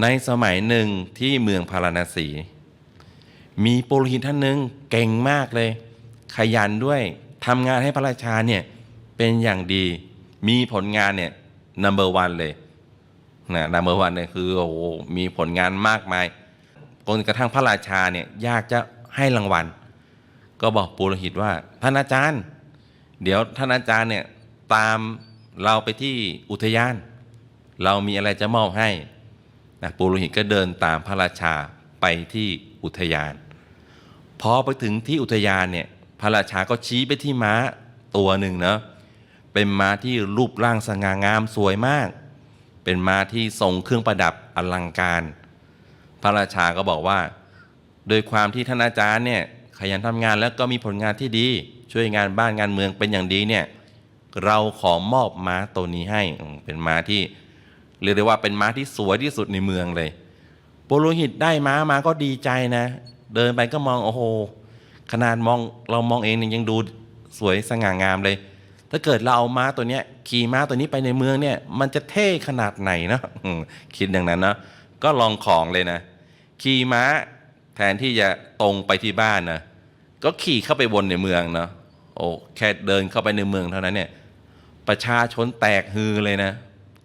ในสมัยหนึ่งที่เมืองพาราณสี มีปุโรหิตท่านหนึ่งเก่งมากเลย ขยันด้วยทำงานให้พระราชาเนี่ยเป็นอย่างดีมีผลงานเนี่ย number one เลยนะ number one เนี่ยคือโอ้โหมีผลงานมากมายจนกระทั่งพระราชาเนี่ยอยากจะให้รางวัล ก็บอกปุโรหิตว่า ท่านอาจารย์ เดี๋ยวท่านอาจารย์เนี่ยตามเราไปที่อุทยาน เรามีอะไรจะมอบให้ นะปุโรหิตก็เดินตามพระราชาไปที่อุทยาน พอไปถึงที่อุทยานเนี่ยพระราชาก็ชี้ไปที่ม้าตัวหนึ่งเนาะเป็นม้าที่รูปร่างสง่างามสวยมาก เป็นม้าที่ทรงเครื่องประดับอลังการ พระราชาก็บอกว่า โดยความที่ท่านอาจารย์เนี่ยขยันทำงานแล้วก็มีผลงานที่ดี ช่วยงานบ้านงานเมืองเป็นอย่างดีเนี่ยเราขอมอบม้าตัวนี้ให้เป็นม้าที่ เรียกได้ว่าเป็นม้าที่สวยที่สุดในเมืองเลยปุโรหิตได้ม้ามาก็ดีใจนะ เดินไปก็มองโอ้โหขนาดมองเรามองเองยังดูสวยสง่างามเลย ถ้าเกิดเราเอาม้าตัวเนี้ยขี่ม้าตัวนี้ไปในเมืองเนี่ย มันจะเท่ขนาดไหนเนาะคิดอย่างนั้นเนาะก็ลองของเลยนะ ขี่ม้าแทนที่จะตรงไปที่บ้านนะก็ขี่เข้าไปวนในเมืองเนาะโอ้แค่เดินเข้าไปในเมืองเท่านั้นเนี่ย ประชาชนแตกฮือเลยนะ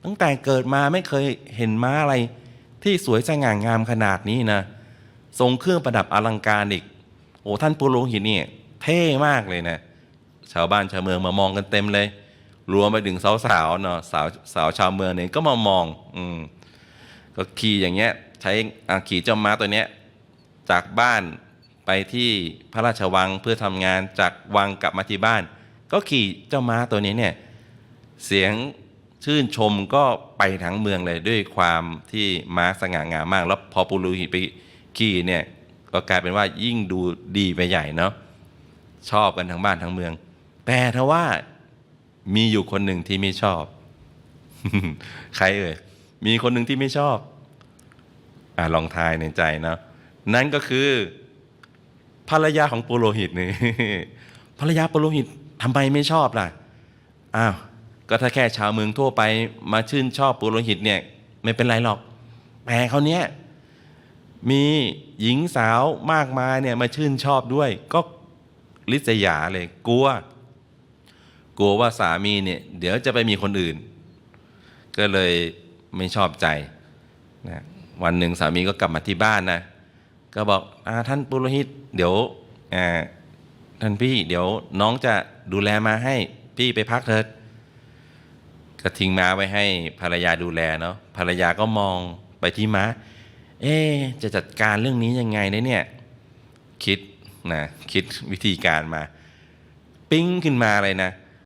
ตั้งแต่เกิดมาไม่เคยเห็นม้าอะไร ที่สวยสง่างามขนาดนี้นะทรงเครื่องประดับอลังการอีก โอ้ท่านปุโรหิตเนี่ยเท่มากเลยนะ ชาวบ้านชาวเมืองมามองกันเต็มเลย รวมไปถึงสาวๆเนาะสาวสาวชาวเมืองเนี่ยก็มามอง อืมก็ขี่อย่างเงี้ย ใช้ขี่เจ้าม้าตัวเนี้ย จากบ้านไปที่พระราชวังเพื่อทำงานจากวังกลับมาที่บ้าน ก็ขี่เจ้าม้าตัวนี้เนี่ย เสียง ชื่นชมก็ไปทั้งเมืองเลยด้วยความที่ม้าสง่างามมาก แล้วพอปุโรหิตไปขี่เนี่ยก็กลายเป็นว่ายิ่งดูดีไปใหญ่เนาะชอบกันทั้งบ้านทั้งเมือง แต่ถ้าว่ามีอยู่คนหนึ่งที่ไม่ชอบ ใครเอ่ยมีคนหนึ่งที่ไม่ชอบอ่าลองทายในใจเนาะนั่นก็คือ ภรรยาของปุโรหิตนี่ภรรยาปุโรหิตทำไมไม่ชอบล่ะอ้าว ก็ถ้าแค่ชาวเมืองทั่วไปมาชื่นชอบปุโรหิตเนี่ยไม่เป็นไรหรอกแต่เขาเนี้ยมีหญิงสาวมากมายเนี่ยมาชื่นชอบด้วย ก็ลิษยาเลยกลัว กลัวว่าสามีเนี่ยเดี๋ยวจะไปมีคนอื่น ก็เลยไม่ชอบใจนะวันหนึ่งสามีก็กลับมาที่บ้านนะก็บอกอาท่านปุโรหิต เดี๋ยวท่านพี่ เดี๋ยวน้องจะดูแลมาให้พี่ไปพักเถิด ก็ทิ้งม้าไว้ให้ภรรยาดูแลเนาะภรรยาก็มองไปที่ม้า เอ๊จะจัดการเรื่องนี้ยังไงเนี่ย คิดนะคิดวิธีการมา ปิ้งขึ้นมาเลยนะ